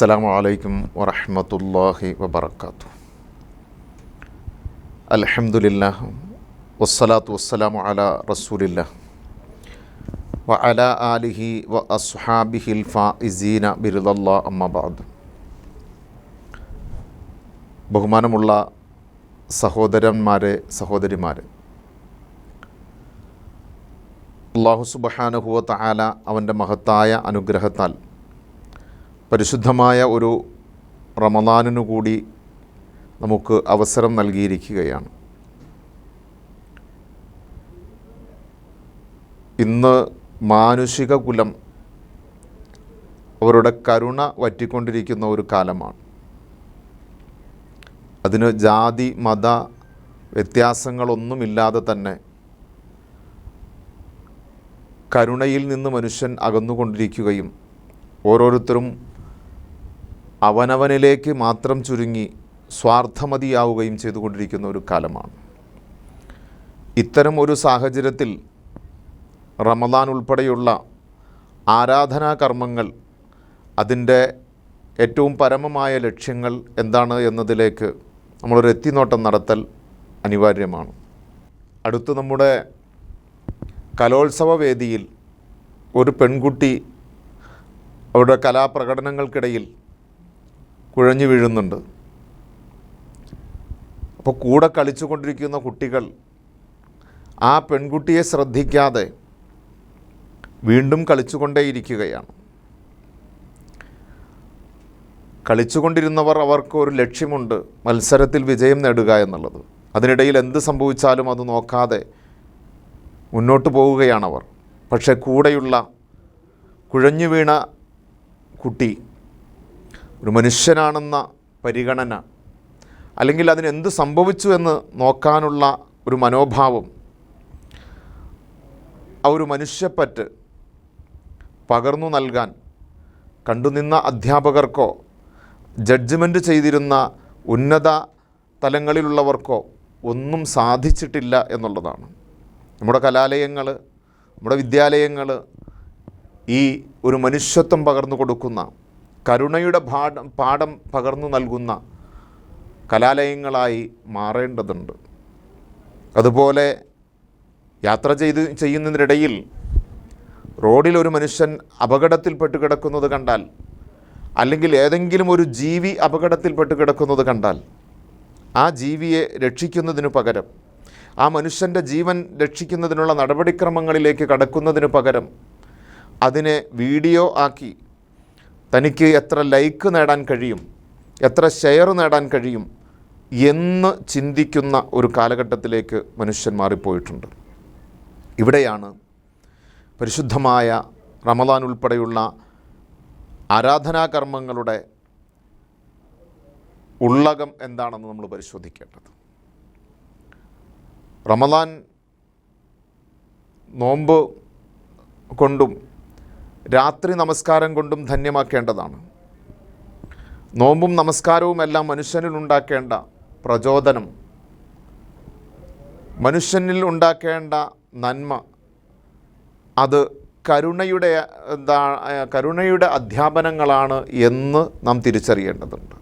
അസ്സലാമു അലൈക്കും വറഹമത്തല്ലാഹി വബർക്കാത്തു അലഹമുല്ല വസ്സലാത്തു വസ്സലാമു അല റസൂലില്ല വ അല ആലിഹി വ അസ്ഹാബിഹിൽ ഫിസീന ബിരുദല്ലാ അമ്മബാദ് ബഹുമാനമുള്ള സഹോദരന്മാരെ സഹോദരിമാരെ അള്ളാഹു സുബഹാനുഹുവ താല അവന്റെ മഹത്തായ അനുഗ്രഹത്താൽ പരിശുദ്ധമായ ഒരു റമദാനിനു കൂടി നമുക്ക് അവസരം നൽകിയിരിക്കുകയാണ്. ഇന്ന് മാനുഷിക കുലം അവരുടെ കരുണ വറ്റിക്കൊണ്ടിരിക്കുന്ന ഒരു കാലമാണ്. അതിന് ജാതി മത വ്യത്യാസങ്ങളൊന്നുമില്ലാതെ തന്നെ കരുണയിൽ നിന്ന് മനുഷ്യൻ അകന്നുകൊണ്ടിരിക്കുകയും ഓരോരുത്തരും അവനവനിലേക്ക് മാത്രം ചുരുങ്ങി സ്വാർത്ഥമതിയാവുകയും ചെയ്തുകൊണ്ടിരിക്കുന്ന ഒരു കാലമാണ്. ഇത്തരം ഒരു സാഹചര്യത്തിൽ റമദാൻ ഉൾപ്പെടെയുള്ള ആരാധനാ കർമ്മങ്ങൾ അതിന്റെ ഏറ്റവും പരമമായ ലക്ഷ്യങ്ങൾ എന്താണ് എന്നതിലേക്ക് നമ്മളൊരു എത്തിനോട്ടം നടത്തൽ അനിവാര്യമാണ്. അടുത്ത് നമ്മുടെ കലോത്സവ വേദിയിൽ ഒരു പെൺകുട്ടി അവരുടെ കലാപ്രകടനങ്ങൾക്കിടയിൽ കുഴഞ്ഞു വീഴുന്നുണ്ട്. അപ്പോൾ കൂടെ കളിച്ചുകൊണ്ടിരിക്കുന്ന കുട്ടികൾ ആ പെൺകുട്ടിയെ ശ്രദ്ധിക്കാതെ വീണ്ടും കളിച്ചുകൊണ്ടേയിരിക്കുകയാണ്. കളിച്ചുകൊണ്ടിരുന്നവർ അവർക്ക് ഒരു ലക്ഷ്യമുണ്ട് മത്സരത്തിൽ വിജയം നേടുക എന്നുള്ളത്. അതിനിടയിൽ എന്ത് സംഭവിച്ചാലും അത് നോക്കാതെ മുന്നോട്ട് പോവുകയാണവർ പക്ഷേ കൂടെയുള്ള കുഴഞ്ഞു വീണ കുട്ടി ഒരു മനുഷ്യനാണെന്ന പരിഗണന അല്ലെങ്കിൽ അതിനെന്ത് സംഭവിച്ചു എന്ന് നോക്കാനുള്ള ഒരു മനോഭാവം ആ ഒരു മനുഷ്യപ്പറ്റ് പകർന്നു നൽകാൻ കണ്ടുനിന്ന അധ്യാപകർക്കോ ജഡ്ജ്മെന്റ് ചെയ്തിരുന്ന ഉന്നത തലങ്ങളിലുള്ളവർക്കോ ഒന്നും സാധിച്ചിട്ടില്ല എന്നുള്ളതാണ്. നമ്മുടെ കലാലയങ്ങൾ നമ്മുടെ വിദ്യാലയങ്ങൾ ഈ ഒരു മനുഷ്യത്വം പകർന്നു കൊടുക്കുന്ന കരുണയുടെ പാഠം പാഠം പകർന്നു നൽകുന്ന കലാലയങ്ങളായി മാറേണ്ടതുണ്ട്. അതുപോലെ യാത്ര ചെയ്ത് ചെയ്യുന്നതിനിടയിൽ റോഡിൽ ഒരു മനുഷ്യൻ അപകടത്തിൽപ്പെട്ട് കിടക്കുന്നത് കണ്ടാൽ അല്ലെങ്കിൽ ഏതെങ്കിലും ഒരു ജീവി അപകടത്തിൽപ്പെട്ട് കിടക്കുന്നത് കണ്ടാൽ ആ ജീവിയെ രക്ഷിക്കുന്നതിനു പകരം ആ മനുഷ്യന്റെ ജീവൻ രക്ഷിക്കുന്നതിനുള്ള നടപടിക്രമങ്ങളിലേക്ക് കടക്കുന്നതിന് പകരം അതിനെ വീഡിയോ ആക്കി തനിക്ക് എത്ര ലൈക്ക് നേടാൻ കഴിയും എത്ര ഷെയർ നേടാൻ കഴിയും എന്ന് ചിന്തിക്കുന്ന ഒരു കാലഘട്ടത്തിലേക്ക് മനുഷ്യൻ മാറിപ്പോയിട്ടുണ്ട്. ഇവിടെയാണ് പരിശുദ്ധമായ റമദാൻ ഉൾപ്പെടെയുള്ള ആരാധനാകർമ്മങ്ങളുടെ ഉള്ളകം എന്താണെന്ന് നമ്മൾ പരിശോധിക്കേണ്ടത്. റമദാൻ നോമ്പ് കൊണ്ടും രാത്രി നമസ്കാരം കൊണ്ടും ധന്യമാക്കേണ്ടതാണ്. നോമ്പും നമസ്കാരവും എല്ലാം മനുഷ്യനിൽ ഉണ്ടാക്കേണ്ട പ്രചോദനം മനുഷ്യനിൽ ഉണ്ടാക്കേണ്ട നന്മ അത് കരുണയുടെ എന്താ കരുണയുടെ അധ്യാപനങ്ങളാണ് എന്ന് നാം തിരിച്ചറിയേണ്ടതുണ്ട്.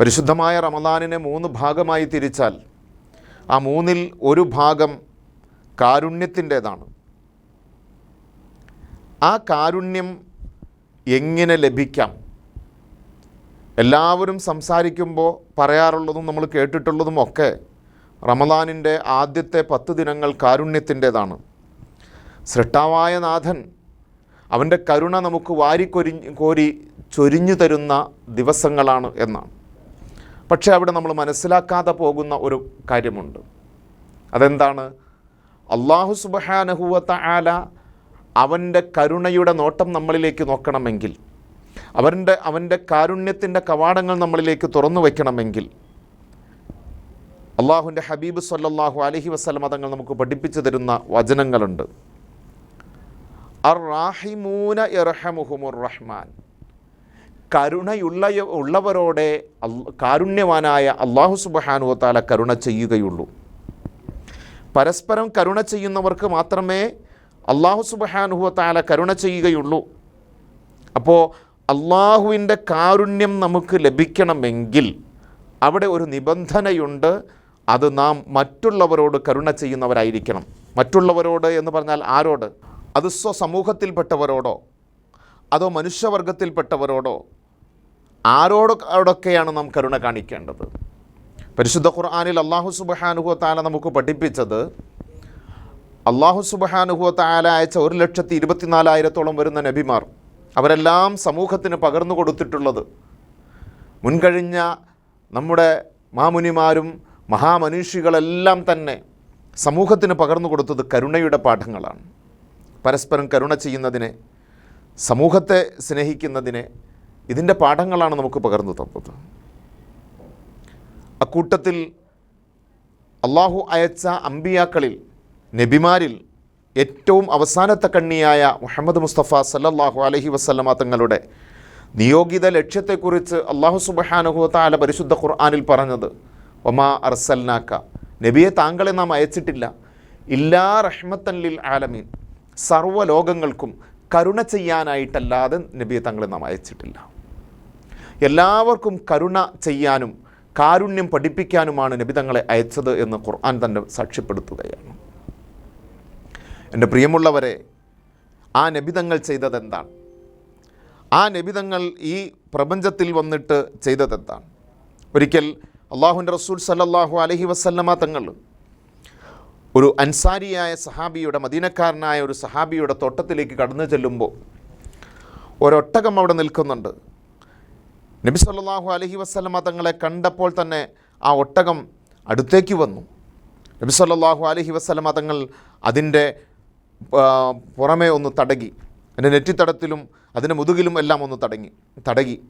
പരിശുദ്ധമായ റമദാനിനെ മൂന്ന് ഭാഗമായി തിരിച്ചാൽ ആ മൂന്നിൽ ഒരു ഭാഗം കാരുണ്യത്തിന്റേതാണ്. ആ കാരുണ്യം എങ്ങനെ ലഭിക്കാം? എല്ലാവരും സംസാരിക്കുമ്പോൾ പറയാറുള്ളതും നമ്മൾ കേട്ടിട്ടുള്ളതും ഒക്കെ റമദാനിന്റെ ആദ്യത്തെ പത്ത് ദിനങ്ങൾ കാരുണ്യത്തിന്റേതാണ്. സൃഷ്ടാവായ നാഥൻ അവന്റെ കരുണ നമുക്ക് വാരിക്കൊരി കോരി ചൊരിഞ്ഞു തരുന്ന ദിവസങ്ങളാണ് എന്നാണ്. പക്ഷേ അവിടെ നമ്മൾ മനസ്സിലാക്കാതെ പോകുന്ന ഒരു കാര്യമുണ്ട്. അതെന്താണ്? അള്ളാഹു സുബഹാനഹുവത്ത ആല അവന്റെ കരുണയുടെ നോട്ടം നമ്മളിലേക്ക് നോക്കണമെങ്കിൽ അവന്റെ അവന്റെ കാരുണ്യത്തിന്റെ കവാടങ്ങൾ നമ്മളിലേക്ക് തുറന്നു വയ്ക്കണമെങ്കിൽ അള്ളാഹുവിന്റെ ഹബീബ് സല്ലാഹു അലഹി വസ്ലം തങ്ങൾ നമുക്ക് പഠിപ്പിച്ചു തരുന്ന വചനങ്ങളുണ്ട്. അർ റാഹിമൂന റഹ്മാൻ. കരുണയുള്ള ഉള്ളവരോടെ കാരുണ്യവാനായ അള്ളാഹു സുബഹാനു താല കരുണ ചെയ്യുകയുള്ളൂ. പരസ്പരം കരുണ ചെയ്യുന്നവർക്ക് മാത്രമേ അള്ളാഹു സുബഹാനുഹു താല കരുണ ചെയ്യുകയുള്ളൂ. അപ്പോൾ അള്ളാഹുവിന്റെ കാരുണ്യം നമുക്ക് ലഭിക്കണമെങ്കിൽ അവിടെ ഒരു നിബന്ധനയുണ്ട്. അത് നാം മറ്റുള്ളവരോട് കരുണ ചെയ്യുന്നവരായിരിക്കണം. മറ്റുള്ളവരോട് എന്ന് പറഞ്ഞാൽ ആരോട്? അത് സ്വസമൂഹത്തിൽപ്പെട്ടവരോടോ അതോ മനുഷ്യവർഗത്തിൽപ്പെട്ടവരോടോ? ആരോടൊക്കെയാണ് നാം കരുണ കാണിക്കേണ്ടത്? പരിശുദ്ധ ഖുർആാനിൽ അള്ളാഹു സുബഹാനുഹു താല നമുക്ക് പഠിപ്പിച്ചത് അള്ളാഹു സുബഹാനുഹുവത്ത ആല അയച്ച ഒരു ലക്ഷത്തി ഇരുപത്തിനാലായിരത്തോളം വരുന്ന നബിമാർ അവരെല്ലാം സമൂഹത്തിന് പകർന്നു കൊടുത്തിട്ടുള്ളത്. മുൻകഴിഞ്ഞ നമ്മുടെ മാമുനിമാരും മഹാമനുഷികളെല്ലാം തന്നെ സമൂഹത്തിന് പകർന്നു കൊടുത്തത് കരുണയുടെ പാഠങ്ങളാണ്. പരസ്പരം കരുണ ചെയ്യുന്നതിനെ സമൂഹത്തെ സ്നേഹിക്കുന്നതിനെ ഇതിന്റെ പാഠങ്ങളാണ് നമുക്ക് പകർന്നു തന്നത്. അക്കൂട്ടത്തിൽ അള്ളാഹു അയച്ച അമ്പിയാക്കളിൽ നബിമാരിൽ ഏറ്റവും അവസാനത്തെ കണ്ണിയായ മുഹമ്മദ് മുസ്തഫ സല്ലാഹു അലഹി വസ്ലമ തങ്ങളുടെ നിയോഗിത ലക്ഷ്യത്തെക്കുറിച്ച് അള്ളാഹു സുബഹാനുഹു താല പരിശുദ്ധ ഖുർആാനിൽ പറഞ്ഞത് ഒമാ അർസൽനാക്ക. നബിയെ താങ്കളെ നാം അയച്ചിട്ടില്ല. ഇല്ലാ റഹ്മത്തല്ലിൽ ആലമീൻ. സർവലോകങ്ങൾക്കും കരുണ ചെയ്യാനായിട്ടല്ലാതെ നബിയെ താങ്കളെ നാം അയച്ചിട്ടില്ല. എല്ലാവർക്കും കരുണ ചെയ്യാനും കാരുണ്യം പഠിപ്പിക്കാനുമാണ് നബി തങ്ങളെ അയച്ചത് എന്ന് ഖുർആൻ തന്നെ സാക്ഷ്യപ്പെടുത്തുകയാണ്. എന്റെ പ്രിയമുള്ളവരെ ആ നബിതങ്ങൾ ചെയ്തതെന്താണ്? ആ നബിതങ്ങൾ ഈ പ്രപഞ്ചത്തിൽ വന്നിട്ട് ചെയ്തതെന്താണ്? ഒരിക്കൽ അള്ളാഹുന്റെ റസൂൽ സല്ലാഹു അലഹി വസല്ലമ തങ്ങൾ ഒരു അൻസാരിയായ സഹാബിയുടെ മദീനക്കാരനായ ഒരു സഹാബിയുടെ തോട്ടത്തിലേക്ക് കടന്നു ചെല്ലുമ്പോൾ ഒരൊട്ടകം അവിടെ നിൽക്കുന്നുണ്ട്. നബി സല്ലാഹു അലഹി വസ്ലമ തങ്ങളെ കണ്ടപ്പോൾ തന്നെ ആ ഒട്ടകം അടുത്തേക്ക് വന്നു. നബി സല്ലാഹു അലഹി വസ്ലമ തങ്ങൾ അതിന്റെ പുറമേ ഒന്ന് തടകി. എന്റെ നെറ്റിത്തടത്തിലും അതിന്റെ മുതുകിലും എല്ലാം ഒന്ന് തടങ്ങി. തടകി.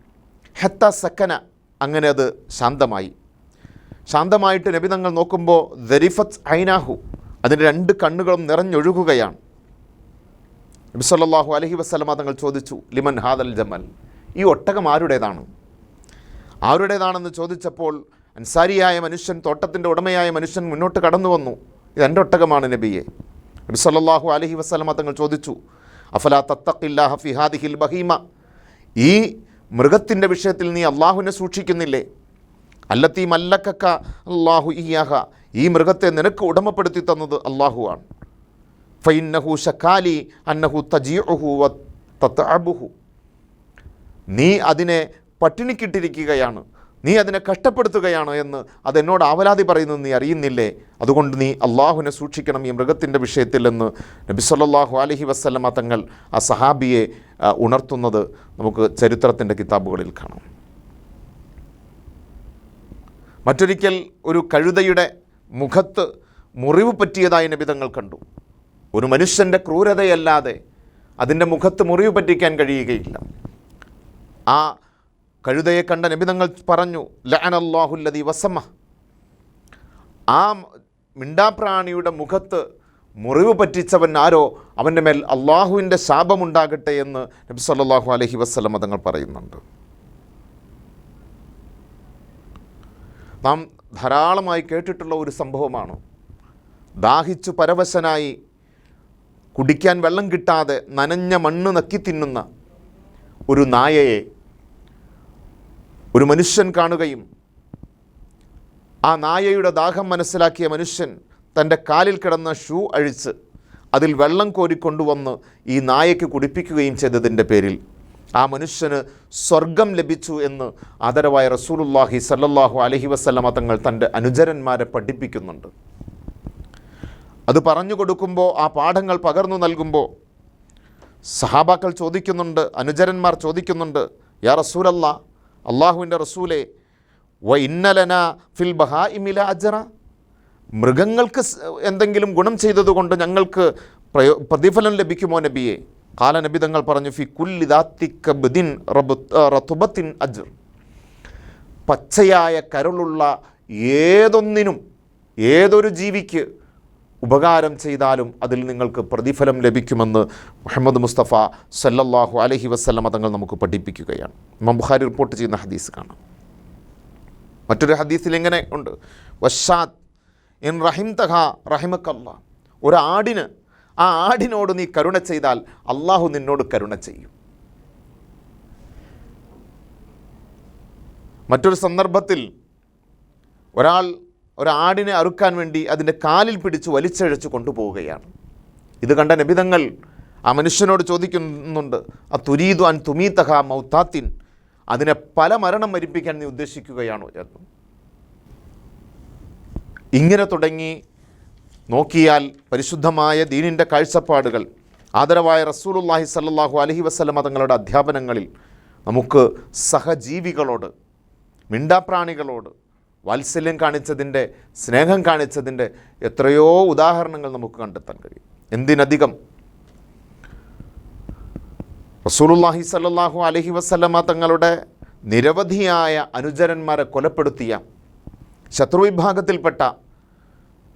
ഹെത്ത സക്കന. അങ്ങനെ അത് ശാന്തമായി. ശാന്തമായിട്ട് നബി തങ്ങൾ നോക്കുമ്പോൾ ദരിഫത്ത് ഐനാഹു. അതിന്റെ രണ്ട് കണ്ണുകളും നിറഞ്ഞൊഴുകുകയാണ്. നബി സല്ലല്ലാഹു അലഹി വസ്ലമ തങ്ങൾ ചോദിച്ചു ലിമൻ ഹാദൽ ജമൽ? ഈ ഒട്ടകം ആരുടേതാണ്? ആരുടേതാണെന്ന് ചോദിച്ചപ്പോൾ അൻസാരിയായ മനുഷ്യൻ തോട്ടത്തിന്റെ ഉടമയായ മനുഷ്യൻ മുന്നോട്ട് കടന്നു വന്നു. ഇത് എന്റെ ഒട്ടകമാണ് നബിയെ. നബി അലഹി വസല്ലമ തങ്ങൾ ചോദിച്ചു അഫല തത്തഖില്ലാഹ ഫിഹാദിഹിൽ ബഹീമ? ഈ മൃഗത്തിന്റെ വിഷയത്തിൽ നീ അള്ളാഹുവിനെ സൂക്ഷിക്കുന്നില്ലേ? അല്ലത്തി മല്ലക്കക്ക അള്ളാഹു ഇയാഹ ഈ മൃഗത്തെ നിനക്ക് ഉടമപ്പെടുത്തി തന്നത് അള്ളാഹുവാണ് ഫൈന്നഹു ഷക്കാലി അന്നഹു തജീഉഹു വ തത്തഅബുഹു നീ അതിനെ പട്ടിണിക്കിട്ടിരിക്കുകയാണ്. നീ അതിനെ കഷ്ടപ്പെടുത്തുകയാണോ എന്ന് അതെന്നോട് ആവലാതി പറയുന്നത് നീ അറിയുന്നില്ലേ? അതുകൊണ്ട് നീ അള്ളാഹുവിനെ സൂക്ഷിക്കണം ഈ മൃഗത്തിന്റെ വിഷയത്തിൽ എന്ന് നബി സല്ലല്ലാഹു അലൈഹി വസല്ലമ തങ്ങൾ ആ സഹാബിയെ ഉണർത്തുന്നത് നമുക്ക് ചരിത്രത്തിന്റെ കിതാബുകളിൽ കാണാം. മറ്റൊരിക്കൽ ഒരു കഴുതയുടെ മുഖത്ത് മുറിവ് പറ്റിയതായി നബി തങ്ങൾ കണ്ടു. ഒരു മനുഷ്യന്റെ ക്രൂരതയല്ലാതെ അതിന്റെ മുഖത്ത് മുറിവ് പറ്റിക്കാൻ കഴിയുകയില്ല. ആ കഴുതയെ കണ്ട നബിതങ്ങൾ പറഞ്ഞു ലഅനല്ലാഹുല്ലതി വസമ്മ ആ മിണ്ടാപ്രാണിയുടെ മുഖത്ത് മുറിവ് പറ്റിച്ചവൻ ആരോ? അവന്റെ മേൽ അള്ളാഹുവിന്റെ ശാപമുണ്ടാകട്ടെ എന്ന് നബി സല്ലാഹു അലഹി വസ്ലം തങ്ങൾ പറയുന്നുണ്ട്. നാം ധാരാളമായി കേട്ടിട്ടുള്ള ഒരു സംഭവമാണ്. ദാഹിച്ചു പരവശനായി കുടിക്കാൻ വെള്ളം കിട്ടാതെ നനഞ്ഞ മണ്ണ് നക്കി തിന്നുന്ന ഒരു നായയെ ഒരു മനുഷ്യൻ കാണുകയും ആ നായയുടെ ദാഹം മനസ്സിലാക്കിയ മനുഷ്യൻ തന്റെ കാലിൽ കിടന്ന ഷൂ അഴിച്ച് അതിൽ വെള്ളം കോരിക്കൊണ്ടുവന്ന് ഈ നായയ്ക്ക് കുടിപ്പിക്കുകയും ചെയ്തതിന്റെ പേരിൽ ആ മനുഷ്യന് സ്വർഗം ലഭിച്ചു എന്ന് ആദരവായ റസൂലുല്ലാഹി സല്ലല്ലാഹു അലഹി വസ്ലമ തങ്ങൾ തന്റെ അനുചരന്മാരെ പഠിപ്പിക്കുന്നുണ്ട്. അത് പറഞ്ഞു കൊടുക്കുമ്പോൾ ആ പാഠങ്ങൾ പകർന്നു നൽകുമ്പോൾ സഹാബാക്കൾ ചോദിക്കുന്നുണ്ട് അനുചരന്മാർ ചോദിക്കുന്നുണ്ട് യാ റസൂലല്ല അള്ളാഹുവിന്റെ റസൂലെ വ ഇന്നലന ഫിൽ ബഹാ ഇമില അജറ. മൃഗങ്ങൾക്ക് എന്തെങ്കിലും ഗുണം ചെയ്തതുകൊണ്ട് ഞങ്ങൾക്ക് പ്രയോ പ്രതിഫലം ലഭിക്കുമോ നബിയെ? കാല നബി തങ്ങൾ പറഞ്ഞു ഫി കുല്ലിദാത്തിക്കബിൻ റത്തുബത്തിൻ അജർ. പച്ചയായ കരുളുള്ള ഏതൊന്നിനും ഏതൊരു ജീവിക്ക് ഉപകാരം ചെയ്താലും അതിൽ നിങ്ങൾക്ക് പ്രതിഫലം ലഭിക്കുമെന്ന് മുഹമ്മദ് മുസ്തഫ സല്ലല്ലാഹു അലഹി വസ്ലമ തങ്ങൾ നമുക്ക് പഠിപ്പിക്കുകയാണ്. ഇമാം ബുഖാരി റിപ്പോർട്ട് ചെയ്യുന്ന ഹദീസ് കാണാം. മറ്റൊരു ഹദീസിൽ എങ്ങനെ ഉണ്ട്. വഷാദ് ഇൻ റഹിം തഹ റഹിമക്കല്ല ഒരു ആ ആടിനോട് നീ കരുണ ചെയ്താൽ അള്ളാഹു നിന്നോട് കരുണ ചെയ്യും. മറ്റൊരു സന്ദർഭത്തിൽ ഒരാൾ ഒരാടിനെ അറുക്കാൻ വേണ്ടി അതിന്റെ കാലിൽ പിടിച്ച് വലിച്ചഴച്ച് കൊണ്ടുപോവുകയാണ്. ഇത് കണ്ട നബിതങ്ങൾ ആ മനുഷ്യനോട് ചോദിക്കുന്നുണ്ട് ആ തുരീദു അൻ തുമീതഹ മൗത്താത്തിൻ? അതിനെ പല മരണം മരിപ്പിക്കാൻ നീ ഉദ്ദേശിക്കുകയാണോ എന്ന്. ഇങ്ങനെ തുടങ്ങി നോക്കിയാൽ പരിശുദ്ധമായ ദീനിന്റെ കാഴ്ചപ്പാടുകൾ ആദരവായ റസൂലുല്ലാഹി സല്ലാഹു അലഹി വസ്ലമ തങ്ങളുടെ അധ്യാപനങ്ങളിൽ നമുക്ക് സഹജീവികളോട് മിണ്ടാപ്രാണികളോട് വാത്സല്യം കാണിച്ചതിന്റെ സ്നേഹം കാണിച്ചതിന്റെ എത്രയോ ഉദാഹരണങ്ങൾ നമുക്ക് കണ്ടെത്താൻ കഴിയും. എന്തിനധികം? റസൂലുല്ലാഹി സല്ലല്ലാഹു അലഹി വസ്ലമ തങ്ങളുടെ നിരവധിയായ അനുചരന്മാരെ കൊലപ്പെടുത്തിയ ശത്രുവിഭാഗത്തിൽപ്പെട്ട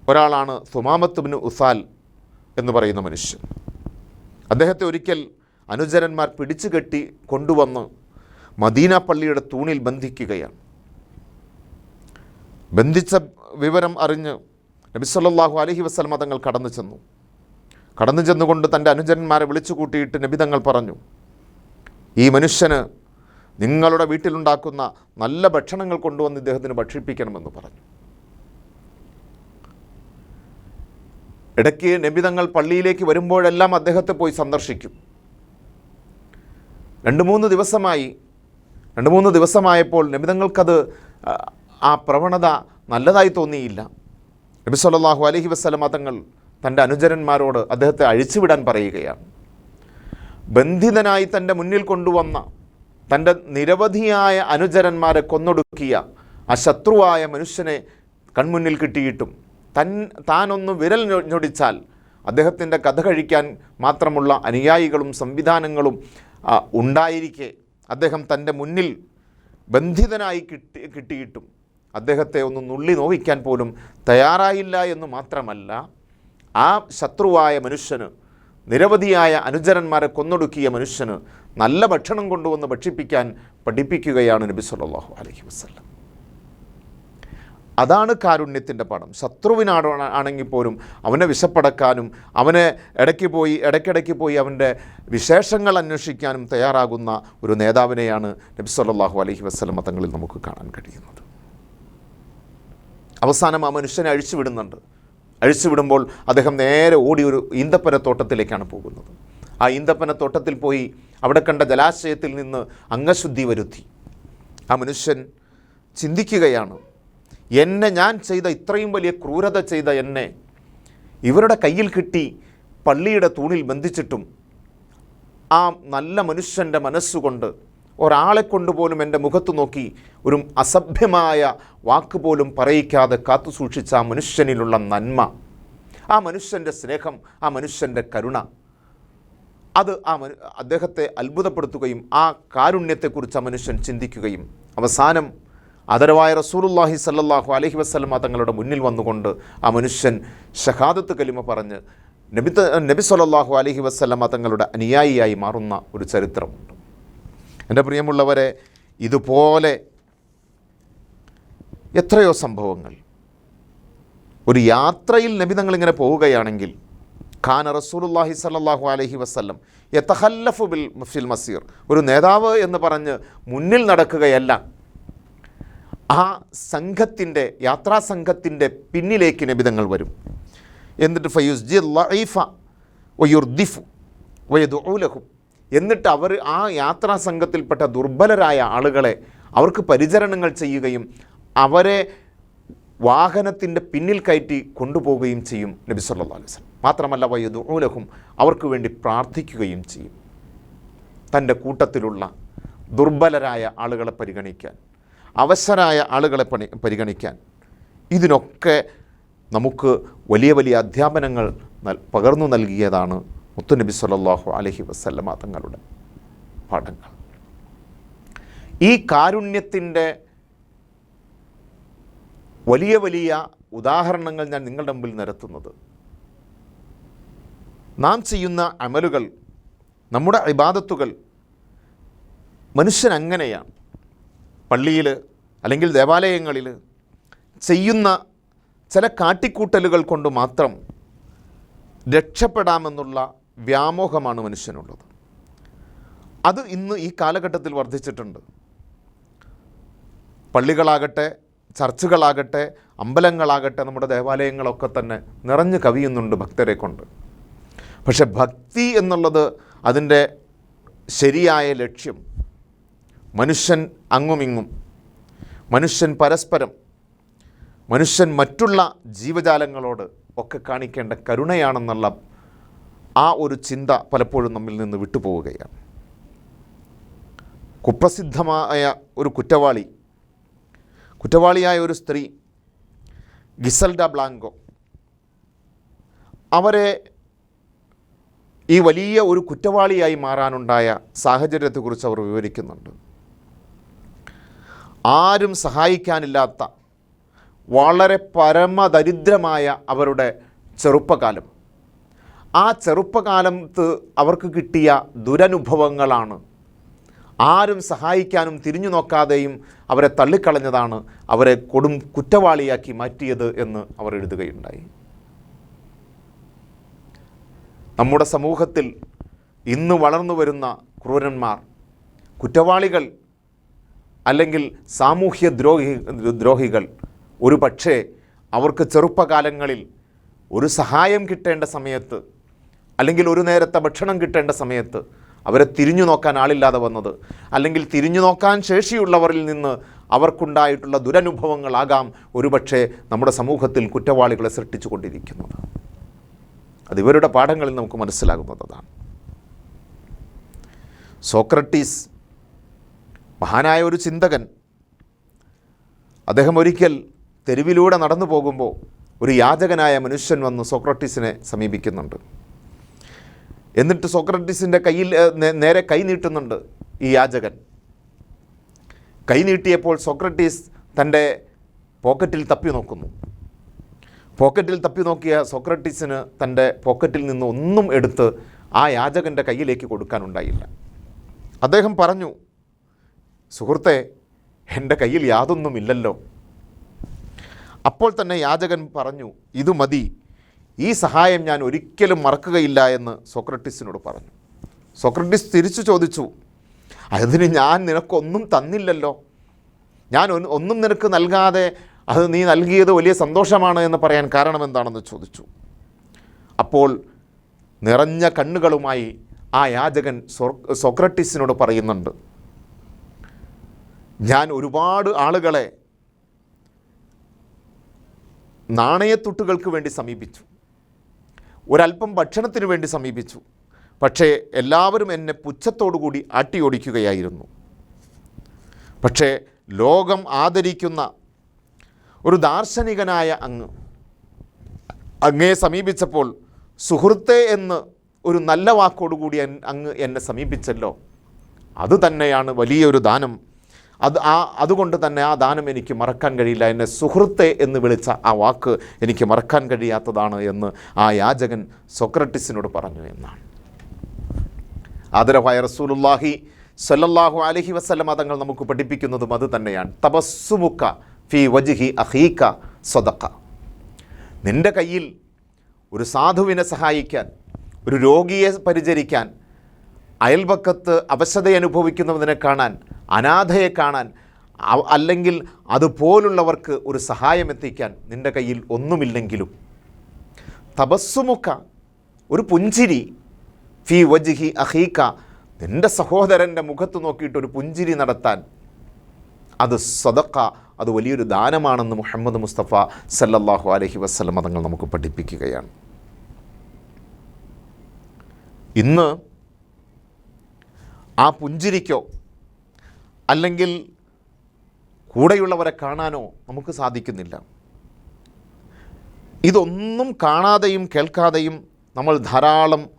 ഒരാളാണ് സുമാമത്തുബിന് ഉസാൽ എന്ന് പറയുന്ന മനുഷ്യൻ. അദ്ദേഹത്തെ ഒരിക്കൽ അനുചരന്മാർ പിടിച്ചു കെട്ടി കൊണ്ടുവന്ന് മദീന പള്ളിയുടെ തൂണിൽ ബന്ധിക്കുകയാണ്. ബന്ധിച്ച വിവരം അറിഞ്ഞ് നബിസ്വല്ലാഹു അലഹി വസ്ലമ തങ്ങൾ കടന്നു ചെന്നു. കടന്നു ചെന്നുകൊണ്ട് തന്റെ അനുജന്മാരെ വിളിച്ചു കൂട്ടിയിട്ട് നബിതങ്ങൾ പറഞ്ഞു ഈ മനുഷ്യന് നിങ്ങളുടെ വീട്ടിലുണ്ടാക്കുന്ന നല്ല ഭക്ഷണങ്ങൾ കൊണ്ടുവന്ന് ഇദ്ദേഹത്തിന് ഭക്ഷിപ്പിക്കണമെന്ന് പറഞ്ഞു. ഇടയ്ക്ക് നബിതങ്ങൾ പള്ളിയിലേക്ക് വരുമ്പോഴെല്ലാം അദ്ദേഹത്തെ പോയി സന്ദർശിക്കും. രണ്ട് മൂന്ന് ദിവസമായി രണ്ട് മൂന്ന് ദിവസമായപ്പോൾ നബിതങ്ങൾക്കത് ആ, പ്രവണത നല്ലതായി തോന്നിയില്ല. നബി സല്ലല്ലാഹു അലൈഹി വസല്ലമ തങ്ങൾ തന്റെ അനുചരന്മാരോട് അദ്ദേഹത്തെ അഴിച്ചുവിടാൻ പറയുകയാണ്. ബന്ധിതനായി തന്റെ മുന്നിൽ കൊണ്ടുവന്ന തന്റെ നിരവധിയായ അനുചരന്മാരെ കൊന്നൊടുക്കിയ ആ ശത്രുവായ മനുഷ്യനെ കൺമുന്നിൽ കിട്ടിയിട്ടും തൻ താനൊന്ന് വിരൽ ഞൊടിച്ചാൽ അദ്ദേഹത്തിന്റെ കഥ കഴിക്കാൻ മാത്രമുള്ള അനുയായികളും സംവിധാനങ്ങളും ഉണ്ടായിരിക്കെ അദ്ദേഹം തന്റെ മുന്നിൽ ബന്ധിതനായി കിട്ടി കിട്ടിയിട്ടും അദ്ദേഹത്തെ ഒന്ന് നുള്ളി നോവിക്കാൻ പോലും തയ്യാറായില്ല എന്ന് മാത്രമല്ല ആ ശത്രുവായ മനുഷ്യന് നിരവധിയായ അനുചരന്മാരെ കൊന്നൊടുക്കിയ മനുഷ്യന് നല്ല ഭക്ഷണം കൊണ്ടുവന്ന് ഭക്ഷിപ്പിക്കാൻ പഠിപ്പിക്കുകയാണ് നബി സല്ലാഹു അലഹി വസല്ലം. അതാണ് കാരുണ്യത്തിന്റെ പാഠം ശത്രുവിനാണ് ആണെങ്കിൽ പോലും അവനെ വിശപ്പടക്കാനും അവനെ ഇടയ്ക്ക് പോയി ഇടയ്ക്കിടയ്ക്ക് പോയി അവന്റെ വിശേഷങ്ങൾ അന്വേഷിക്കാനും തയ്യാറാകുന്ന ഒരു നേതാവിനെയാണ് നബി സല്ലല്ലാഹു അലൈഹി വസ്ലം തങ്ങളിൽ നമുക്ക് കാണാൻ കഴിയുന്നത്. അവസാനം ആ മനുഷ്യനെ അഴിച്ചുവിടുന്നുണ്ട്. അഴിച്ചുവിടുമ്പോൾ അദ്ദേഹം നേരെ ഓടി ഒരു ഈന്തപ്പന തോട്ടത്തിലേക്കാണ് പോകുന്നത്. ആ ഈന്തപ്പന തോട്ടത്തിൽ പോയി അവിടെ കണ്ട ജലാശയത്തിൽ നിന്ന് അംഗശുദ്ധി വരുത്തി. ആ മനുഷ്യൻ ചിന്തിക്കുകയാണ് എന്നെ ഞാൻ ചെയ്ത ഇത്രയും വലിയ ക്രൂരത ചെയ്ത എന്നെ ഇവരുടെ കയ്യിൽ കിട്ടി പള്ളിയുടെ തൂണിൽ ബന്ധിച്ചിട്ടും ആ നല്ല മനുഷ്യന്റെ മനസ്സുകൊണ്ട് ഒരാളെ കൊണ്ടുപോലും എന്റെ മുഖത്ത് നോക്കി ഒരു അസഭ്യമായ വാക്ക് പോലും പറയിക്കാതെ കാത്തു സൂക്ഷിച്ച ആ മനുഷ്യനിലുള്ള നന്മ ആ മനുഷ്യന്റെ സ്നേഹം ആ മനുഷ്യന്റെ കരുണ അത് ആ മനു അദ്ദേഹത്തെ അത്ഭുതപ്പെടുത്തുകയും ആ കാരുണ്യത്തെക്കുറിച്ച് ആ മനുഷ്യൻ ചിന്തിക്കുകയും. അവസാനം അതരവായ റസൂലുല്ലാഹി സല്ലാഹു അലഹി വസ്ലമ തങ്ങളുടെ മുന്നിൽ വന്നുകൊണ്ട് ആ മനുഷ്യൻ ഷഹാദത്ത് കലിമ പറഞ്ഞ് നബി നബി സല്ലാഹു അലഹി വസ്ലമ തങ്ങളുടെ അനുയായിയായി മാറുന്ന ഒരു ചരിത്രമുണ്ട്. എന്റെ പ്രിയമുള്ളവരെ ഇതുപോലെ എത്രയോ സംഭവങ്ങൾ. ഒരു യാത്രയിൽ നബി ഇങ്ങനെ പോവുകയാണെങ്കിൽ ഖാന റസൂലുല്ലാഹി സല്ലല്ലാഹു അലൈഹി വസല്ലം യതഹല്ലഫു ബിൽ ഫിൽ മസീർ ഒരു നേതാവ് എന്ന് പറഞ്ഞ് മുന്നിൽ നടക്കുകയല്ല. ആ സംഘത്തിന്റെ യാത്രാ സംഘത്തിന്റെ പിന്നിലേക്ക് നബിതങ്ങൾ വരും. എന്നിട്ട് ഫയുസ്ജി ലൈഫ വയുർദിഫു വയദുലഹും എന്നിട്ട് അവർ ആ യാത്രാ സംഘത്തിൽപ്പെട്ട ദുർബലരായ ആളുകളെ അവർക്ക് പരിചരണങ്ങൾ ചെയ്യുകയും അവരെ വാഹനത്തിന്റെ പിന്നിൽ കയറ്റി കൊണ്ടുപോവുകയും ചെയ്യും നബി സല്ലല്ലാഹു അലൈഹി വസല്ലം. മാത്രമല്ല വയദുലഹും അവർക്ക് വേണ്ടി പ്രാർത്ഥിക്കുകയും ചെയ്യും. തന്റെ കൂട്ടത്തിലുള്ള ദുർബലരായ ആളുകളെ പരിഗണിക്കാൻ അവശരായ ആളുകളെ പണി പരിഗണിക്കാൻ ഇതിനൊക്കെ നമുക്ക് വലിയ വലിയ അധ്യാപനങ്ങൾ പകർന്നു നൽകിയതാണ് മുത്തുനബി സല്ലല്ലാഹു അലഹി വസല്ലമ തങ്ങളുടെ പാഠങ്ങൾ. ഈ കാരുണ്യത്തിന്റെ വലിയ വലിയ ഉദാഹരണങ്ങൾ ഞാൻ നിങ്ങളുടെ മുമ്പിൽ നിരത്തുന്നത്. നാം ചെയ്യുന്ന അമലുകൾ നമ്മുടെ ഇബാദത്തുകൾ മനുഷ്യൻ അങ്ങനെയാണ് പള്ളിയിൽ അല്ലെങ്കിൽ ദേവാലയങ്ങളിൽ ചെയ്യുന്ന ചില കാട്ടിക്കൂട്ടലുകൾ കൊണ്ട് മാത്രം രക്ഷപ്പെടാമെന്നുള്ള വ്യാമോഹമാണ് മനുഷ്യനുള്ളത്. അത് ഇന്ന് ഈ കാലഘട്ടത്തിൽ വർദ്ധിച്ചിട്ടുണ്ട്. പള്ളികളാകട്ടെ ചർച്ചുകളാകട്ടെ അമ്പലങ്ങളാകട്ടെ നമ്മുടെ ദേവാലയങ്ങളൊക്കെ തന്നെ നിറഞ്ഞു കവിയുന്നുണ്ട് ഭക്തരെ കൊണ്ട്. പക്ഷെ ഭക്തി എന്നുള്ളത് അതിന്റെ ശരിയായ ലക്ഷ്യം. മനുഷ്യൻ അങ്ങുമിങ്ങും മനുഷ്യൻ പരസ്പരം. മനുഷ്യൻ മറ്റുള്ള ജീവജാലങ്ങളോട് ഒക്കെ കാണിക്കേണ്ട കരുണയാണെന്നുള്ള ആ ഒരു ചിന്ത പലപ്പോഴും നമ്മിൽ നിന്ന് വിട്ടുപോവുകയാണ്. കുപ്രസിദ്ധമായ ഒരു കുറ്റവാളി കുറ്റവാളിയായ ഒരു സ്ത്രീ ഗിസൽഡ ബ്ലാങ്കോ അവരെ ഈ വലിയ ഒരു കുറ്റവാളിയായി മാറാനുണ്ടായ സാഹചര്യത്തെക്കുറിച്ച് അവർ വിവരിക്കുന്നുണ്ട്. ആരും സഹായിക്കാനില്ലാത്ത വളരെ പരമദരിദ്രമായ അവരുടെ ചെറുപ്പകാലം. ആ ചെറുപ്പകാലത്ത് അവർക്ക് കിട്ടിയ ദുരനുഭവങ്ങളാണ്. ആരും സഹായിക്കാനും തിരിഞ്ഞു നോക്കാതെയും അവരെ തള്ളിക്കളഞ്ഞതാണ് അവരെ കൊടും കുറ്റവാളിയാക്കി മാറ്റിയത് എന്ന് അവർ എഴുതുകയുണ്ടായി. നമ്മുടെ സമൂഹത്തിൽ ഇന്ന് വളർന്നു വരുന്ന ക്രൂരന്മാർ കുറ്റവാളികൾ അല്ലെങ്കിൽ സാമൂഹ്യ ദ്രോഹി ദ്രോഹികൾ ഒരു പക്ഷേ അവർക്ക് ചെറുപ്പകാലങ്ങളിൽ ഒരു സഹായം കിട്ടേണ്ട സമയത്ത് അല്ലെങ്കിൽ ഒരു നേരത്തെ ഭക്ഷണം കിട്ടേണ്ട സമയത്ത് അവരെ തിരിഞ്ഞു നോക്കാൻ ആളില്ലാതെ വന്നത് അല്ലെങ്കിൽ തിരിഞ്ഞു നോക്കാൻ ശേഷിയുള്ളവരിൽ നിന്ന് അവർക്കുണ്ടായിട്ടുള്ള ദുരനുഭവങ്ങളാകാം ഒരുപക്ഷെ നമ്മുടെ സമൂഹത്തിൽ കുറ്റവാളികളെ സൃഷ്ടിച്ചു കൊണ്ടിരിക്കുന്നത് അത് ഇവരുടെ പാഠങ്ങളിൽ നമുക്ക് മനസ്സിലാകുന്നതാണ്. സോക്രട്ടീസ് മഹാനായ ഒരു ചിന്തകൻ അദ്ദേഹം ഒരിക്കൽ തെരുവിലൂടെ നടന്നു പോകുമ്പോൾ ഒരു യാചകനായ മനുഷ്യൻ വന്ന് സോക്രട്ടീസിനെ സമീപിക്കുന്നുണ്ട്. എന്നിട്ട് സോക്രട്ടീസിന്റെ കയ്യിൽ നേരെ കൈ നീട്ടുന്നുണ്ട് ഈ യാചകൻ. കൈ നീട്ടിയപ്പോൾ സോക്രട്ടീസ് തന്റെ പോക്കറ്റിൽ തപ്പി നോക്കുന്നു. പോക്കറ്റിൽ തപ്പി നോക്കിയ സോക്രട്ടീസിന് തന്റെ പോക്കറ്റിൽ നിന്ന് ഒന്നും എടുത്ത് ആ യാചകന്റെ കയ്യിലേക്ക് കൊടുക്കാനുണ്ടായില്ല. അദ്ദേഹം പറഞ്ഞു സുഹൃത്തെ എന്റെ കയ്യിൽ യാതൊന്നുമില്ലല്ലോ. അപ്പോൾ തന്നെ യാചകൻ പറഞ്ഞു ഇത് മതി ഈ സഹായം ഞാൻ ഒരിക്കലും മറക്കുകയില്ല എന്ന് സോക്രട്ടീസിനോട് പറഞ്ഞു. സോക്രട്ടീസ് തിരിച്ചു ചോദിച്ചു അതിന് ഞാൻ നിനക്കൊന്നും തന്നില്ലല്ലോ. ഞാൻ ഒന്നും നിനക്ക് നൽകാതെ അത് നീ നൽകിയത് വലിയ സന്തോഷമാണ് എന്ന് പറയാൻ കാരണം എന്താണെന്ന് ചോദിച്ചു. അപ്പോൾ നിറഞ്ഞ കണ്ണുകളുമായി ആ യാചകൻ സോക്രട്ടിസിനോട് പറയുന്നുണ്ട് ഞാൻ ഒരുപാട് ആളുകളെ നാണയത്തുട്ടുകൾക്ക് വേണ്ടി സമീപിച്ചു. ഒരല്പം ഭക്ഷണത്തിനു വേണ്ടി സമീപിച്ചു. പക്ഷേ എല്ലാവരും എന്നെ പുച്ഛത്തോടുകൂടി ആട്ടിയോടിക്കുകയായിരുന്നു. പക്ഷേ ലോകം ആദരിക്കുന്ന ഒരു ദാർശനികനായ അങ്ങ് അങ്ങയെ സമീപിച്ചപ്പോൾ സുഹൃത്തെ എന്ന് ഒരു നല്ല വാക്കോടുകൂടി അങ്ങ് എന്നെ സമീപിച്ചല്ലോ. അത് തന്നെയാണ് വലിയൊരു ദാനം. അത് ആ അതുകൊണ്ട് തന്നെ ആ ദാനം എനിക്ക് മറക്കാൻ കഴിയില്ല. എന്നെ സുഹൃത്തെ എന്ന് വിളിച്ച ആ വാക്ക് എനിക്ക് മറക്കാൻ കഴിയാത്തതാണ് എന്ന് ആ യാചകൻ സൊക്രട്ടിസിനോട് പറഞ്ഞു എന്നാണ്. ആദരവായ റസൂലുല്ലാഹി സല്ലല്ലാഹു അലഹി വസ്ലം തങ്ങൾ നമുക്ക് പഠിപ്പിക്കുന്നതും അത് തന്നെയാണ്. തപസ്സുമുക്ക ഫി വജിഹി അഹീക്ക സ്വതക്ക നിന്റെ കയ്യിൽ ഒരു സാധുവിനെ സഹായിക്കാൻ ഒരു രോഗിയെ പരിചരിക്കാൻ അയൽപക്കത്ത് അവശത അനുഭവിക്കുന്നതിനെ കാണാൻ അനാഥയെ കാണാൻ അല്ലെങ്കിൽ അതുപോലുള്ളവർക്ക് ഒരു സഹായം എത്തിക്കാൻ നിന്റെ കയ്യിൽ ഒന്നുമില്ലെങ്കിലും. തപസ്സുമുക്ക ഒരു പുഞ്ചിരി ഫി വജിഹി അഹീക്ക നിന്റെ സഹോദരന്റെ മുഖത്ത് നോക്കിയിട്ട് ഒരു പുഞ്ചിരി നടത്താൻ അത് സദക്ക അത് വലിയൊരു ദാനമാണെന്ന് മുഹമ്മദ് മുസ്തഫ സല്ലല്ലാഹു അലഹി വസ്ലം മതങ്ങൾ നമുക്ക് പഠിപ്പിക്കുകയാണ്. ഇന്ന് ആ പുഞ്ചിരിക്കോ അല്ലെങ്കിൽ കൂടെയുള്ളവരെ കാണാനോ നമുക്ക് സാധിക്കുന്നില്ല. ഇതൊന്നും കാണാതെയും കേൾക്കാതെയും നമ്മൾ ധാരാളം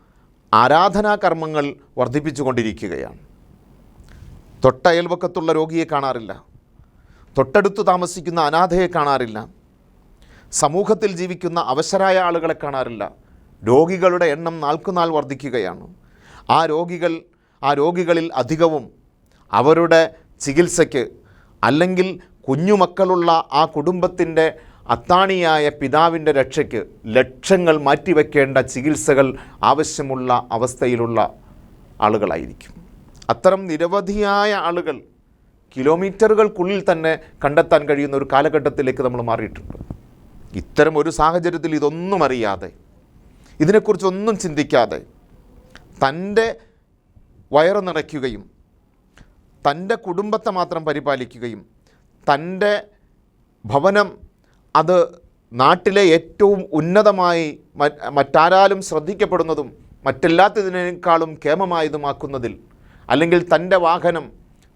ആരാധനാകർമ്മങ്ങൾ വർദ്ധിപ്പിച്ചു കൊണ്ടിരിക്കുകയാണ് തൊട്ടയൽവക്കത്തുള്ള രോഗിയെ കാണാറില്ല. തൊട്ടടുത്ത് താമസിക്കുന്ന അനാഥയെ കാണാറില്ല. സമൂഹത്തിൽ ജീവിക്കുന്ന അവശരായ ആളുകളെ കാണാറില്ല. രോഗികളുടെ എണ്ണം നാൾക്കുനാൾ വർദ്ധിക്കുകയാണ്. ആ രോഗികൾ ആ രോഗികളിൽ അധികവും അവരുടെ ചികിത്സയ്ക്ക് അല്ലെങ്കിൽ കുഞ്ഞുമക്കളുള്ള ആ കുടുംബത്തിന്റെ അത്താണിയായ പിതാവിന്റെ രക്ഷയ്ക്ക് ലക്ഷങ്ങൾ മാറ്റിവെക്കേണ്ട ചികിത്സകൾ ആവശ്യമുള്ള അവസ്ഥയിലുള്ള ആളുകളായിരിക്കും. അത്തരം നിരവധിയായ ആളുകൾ കിലോമീറ്ററുകൾക്കുള്ളിൽ തന്നെ കണ്ടെത്താൻ കഴിയുന്ന ഒരു കാലഘട്ടത്തിലേക്ക് നമ്മൾ മാറിയിട്ടുണ്ട്. ഇത്തരം ഒരു സാഹചര്യത്തിൽ ഇതൊന്നും അറിയാതെ ഇതിനെക്കുറിച്ചൊന്നും ചിന്തിക്കാതെ തന്റെ വയറ് നിറയ്ക്കുകയും തന്റെ കുടുംബത്തെ മാത്രം പരിപാലിക്കുകയും തന്റെ ഭവനം അത് നാട്ടിലെ ഏറ്റവും ഉന്നതമായി മറ്റാരാലും ശ്രദ്ധിക്കപ്പെടുന്നതും മറ്റെല്ലാത്തതിനേക്കാളും കേമമായതുമാക്കുന്നതിൽ അല്ലെങ്കിൽ തന്റെ വാഹനം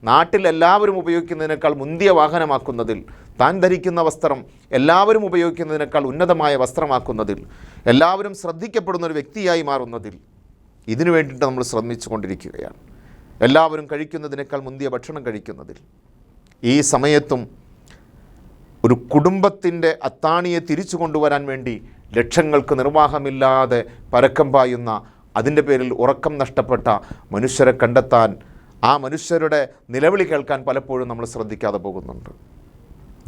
നാട്ടിലെല്ലാവരും ഉപയോഗിക്കുന്നതിനേക്കാൾ മുന്തിയ വാഹനമാക്കുന്നതിൽ താൻ ധരിക്കുന്ന വസ്ത്രം എല്ലാവരും ഉപയോഗിക്കുന്നതിനേക്കാൾ ഉന്നതമായ വസ്ത്രമാക്കുന്നതിൽ എല്ലാവരും ശ്രദ്ധിക്കപ്പെടുന്ന ഒരു വ്യക്തിയായി മാറുന്നതിൽ ഇതിനു വേണ്ടിയിട്ട് നമ്മൾ ശ്രമിച്ചു കൊണ്ടിരിക്കുകയാണ് എല്ലാവരും കഴിക്കുന്നതിനേക്കാൾ മുന്തിയ ഭക്ഷണം കഴിക്കുന്നതിൽ ഈ സമയത്തും ഒരു കുടുംബത്തിന്റെ അത്താണിയെ തിരിച്ചു കൊണ്ടുവരാൻ വേണ്ടി ലക്ഷങ്ങൾക്ക് നിർവാഹമില്ലാതെ പരക്കം പായുന്ന അതിന്റെ പേരിൽ ഉറക്കം നഷ്ടപ്പെട്ട മനുഷ്യരെ കണ്ടെത്താൻ ആ മനുഷ്യരുടെ നിലവിളി കേൾക്കാൻ പലപ്പോഴും നമ്മൾ ശ്രദ്ധിക്കാതെ പോകുന്നുണ്ട്.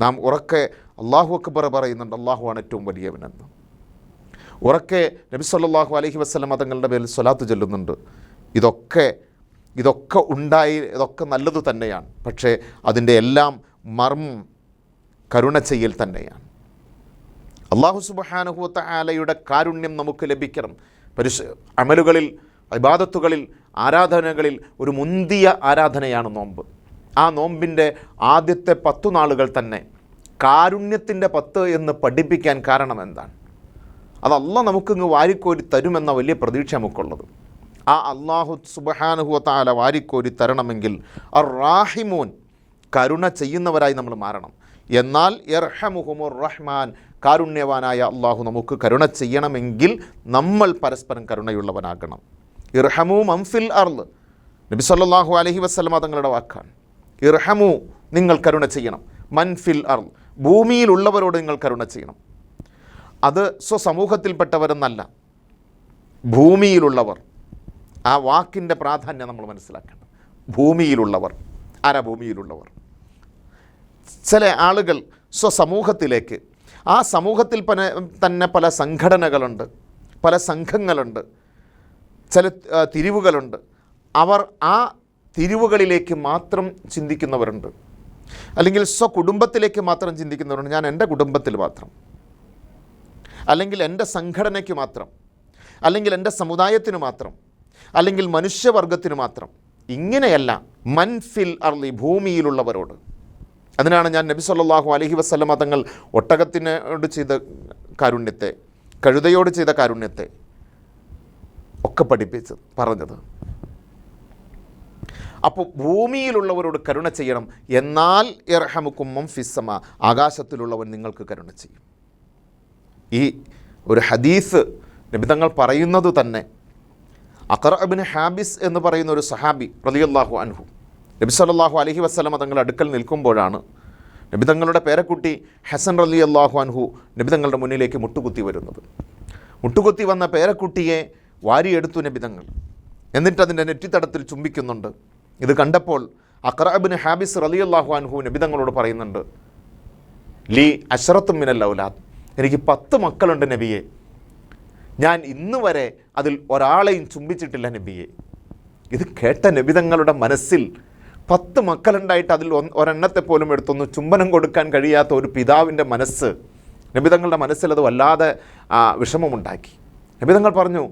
നാം ഉറക്കെ അള്ളാഹു അക്ബർ പറയുന്നുണ്ട് അള്ളാഹുവാണ് ഏറ്റവും വലിയവനെന്ന്. ഉറക്കെ നബി സല്ലല്ലാഹു അലൈഹി വസല്ലം തങ്ങളുടെ പേരിൽ സ്വലാത്ത് ചൊല്ലുന്നുണ്ട്. ഇതൊക്കെ ഇതൊക്കെ ഉണ്ടായി ഇതൊക്കെ നല്ലത് തന്നെയാണ്. പക്ഷേ അതിന്റെ എല്ലാം മർമ്മം കരുണ ചെയ്യൽ തന്നെയാണ്. അള്ളാഹു സുബഹാനുഹൂത്ത ആലയുടെ കാരുണ്യം നമുക്ക് ലഭിക്കണം. പരിശ അമലുകളിൽ ഇബാദത്തുകളിൽ ആരാധനകളിൽ ഒരു മുന്തിയ ആരാധനയാണ് നോമ്പ്. ആ നോമ്പിന്റെ ആദ്യത്തെ പത്തു നാളുകൾ തന്നെ കാരുണ്യത്തിന്റെ പത്ത് എന്ന് പഠിപ്പിക്കാൻ കാരണം എന്താണ്? അതല്ല നമുക്കിങ്ങ് വാരിക്കോരി തരുമെന്ന വലിയ പ്രതീക്ഷ നമുക്കുള്ളത്. ആ അള്ളാഹു സുബഹാനുഹുവത്താല വാരിക്കോരി തരണമെങ്കിൽ അർ റാഹിമൂൻ കരുണ ചെയ്യുന്നവരായി നമ്മൾ മാറണം. എന്നാൽ എർഹമുഹുമുർ റഹ്മാൻ കാരുണ്യവാനായ അള്ളാഹു നമുക്ക് കരുണ ചെയ്യണമെങ്കിൽ നമ്മൾ പരസ്പരം കരുണയുള്ളവനാകണം. ഇർഹമു മംഫിൽ അർൾ നബി സല്ലാഹു അലഹി വസ്ലമ തങ്ങളുടെ വാക്കാണ്. ഇർഹമു നിങ്ങൾ കരുണ ചെയ്യണം. മൻഫിൽ അർൾ ഭൂമിയിലുള്ളവരോട് നിങ്ങൾ കരുണ ചെയ്യണം. അത് സ്വസമൂഹത്തിൽപ്പെട്ടവരെന്നല്ല. ഭൂമിയിലുള്ളവർ. ആ വാക്കിന്റെ പ്രാധാന്യം നമ്മൾ മനസ്സിലാക്കണം. ഭൂമിയിലുള്ളവർ ആരാ ഭൂമിയിലുള്ളവർ ചില ആളുകൾ സ്വസമൂഹത്തിലേക്ക് ആ സമൂഹത്തിൽ പന തന്നെ പല സംഘടനകളുണ്ട് പല സംഘങ്ങളുണ്ട് ചില തിരിവുകളുണ്ട്. അവർ ആ തിരിവുകളിലേക്ക് മാത്രം ചിന്തിക്കുന്നവരുണ്ട്. അല്ലെങ്കിൽ സ്വകുടുംബത്തിലേക്ക് മാത്രം ചിന്തിക്കുന്നവരുണ്ട്. ഞാൻ എന്റെ കുടുംബത്തിൽ മാത്രം. അല്ലെങ്കിൽ എന്റെ സംഘടനയ്ക്ക് മാത്രം. അല്ലെങ്കിൽ എന്റെ സമുദായത്തിന് മാത്രം. അല്ലെങ്കിൽ മനുഷ്യവർഗത്തിന് മാത്രം. ഇങ്ങനെയല്ല മൻഫിൽ അർലി ഭൂമിയിലുള്ളവരോട്. അതിനാണ് ഞാൻ നബി സല്ലാഹു അലഹി വസ്ലമ തങ്ങൾ ഒട്ടകത്തിനോട് ചെയ്ത കാരുണ്യത്തെ കഴുതയോട് ചെയ്ത കാരുണ്യത്തെ ഒക്കെ പഠിപ്പിച്ച് പറഞ്ഞത്. അപ്പോൾ ഭൂമിയിലുള്ളവരോട് കരുണ ചെയ്യണം. എന്നാൽ ഇർഹമുക്കുമ്മം ഫിസ്സമ ആകാശത്തിലുള്ളവൻ നിങ്ങൾക്ക് കരുണ ചെയ്യും. ഈ ഒരു ഹദീസ് നിബിതങ്ങൾ പറയുന്നത് തന്നെ അബിൻ ഹാബിസ് എന്ന് പറയുന്ന ഒരു സഹാബി റളിയല്ലാഹു അൻഹു നബി സല്ലല്ലാഹു അലഹി വസ്ലമ തങ്ങൾ അടുക്കൽ നിൽക്കുമ്പോഴാണ് നബിതങ്ങളുടെ പേരക്കുട്ടി ഹസൻ റലി അള്ളാഹു അൻഹു നബിതങ്ങളുടെ മുന്നിലേക്ക് മുട്ടുകുത്തി വരുന്നത്. മുട്ടുകുത്തി വന്ന പേരക്കുട്ടിയെ വാരിയെടുത്തു നബിതങ്ങൾ എന്നിട്ട് അതിന്റെ നെറ്റിത്തടത്തിൽ ചുംബിക്കുന്നുണ്ട്. ഇത് കണ്ടപ്പോൾ അഖറബിൻ ഹാബിസ് റലി അള്ളാഹു അൻഹു നബിതങ്ങളോട് പറയുന്നുണ്ട് ലീ അഷറത്തും മിനല്ലൗലാദ് എനിക്ക് പത്ത് മക്കളുണ്ട് നബിയെ. ഞാൻ ഇന്ന് വരെ അതിൽ ഒരാളെയും ചുംബിച്ചിട്ടില്ല നബിയെ. ഇത് കേട്ട നബിതങ്ങളുടെ മനസ്സിൽ പത്ത് മക്കളുണ്ടായിട്ട് അതിൽ ഒരെണ്ണത്തെ പോലും എടുത്തൊന്ന് ചുംബനം കൊടുക്കാൻ കഴിയാത്ത ഒരു പിതാവിന്റെ മനസ്സ് നബിതങ്ങളുടെ മനസ്സിൽ അത് വല്ലാതെ വിഷമമുണ്ടാക്കി. നബിതങ്ങൾ പറഞ്ഞു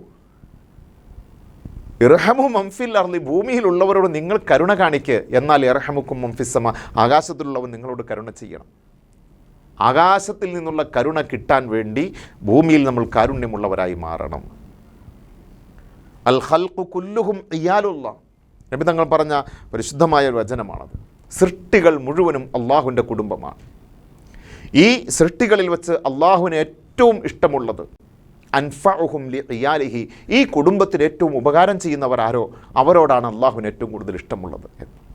ഇർഹമു മംഫിൽ അർലി ഭൂമിയിലുള്ളവരോട് നിങ്ങൾ കരുണ കാണിക്ക്. എന്നാൽ ഇർഹമുക്കും മംഫിസമ ആകാശത്തിലുള്ളവൻ നിങ്ങളോട് കരുണ ചെയ്യണം. ആകാശത്തിൽ നിന്നുള്ള കരുണ കിട്ടാൻ വേണ്ടി ഭൂമിയിൽ നമ്മൾ കാരുണ്യമുള്ളവരായി മാറണം. അൽ ഹൽക്കു കുല്ലുഹും ഇയാലുള്ള നബി തങ്ങൾ പറഞ്ഞ പരിശുദ്ധമായ ഒരു വചനമാണത്. സൃഷ്ടികൾ മുഴുവനും അള്ളാഹുവിന്റെ കുടുംബമാണ്. ഈ സൃഷ്ടികളിൽ വച്ച് അള്ളാഹുവിന് ഏറ്റവും ഇഷ്ടമുള്ളത് അൻഫഉഹും ലി ഈ കുടുംബത്തിന് ഏറ്റവും ഉപകാരം ചെയ്യുന്നവരാരോ അവരോടാണ് അള്ളാഹുവിന് ഏറ്റവും കൂടുതൽ ഇഷ്ടമുള്ളത് എന്ന്.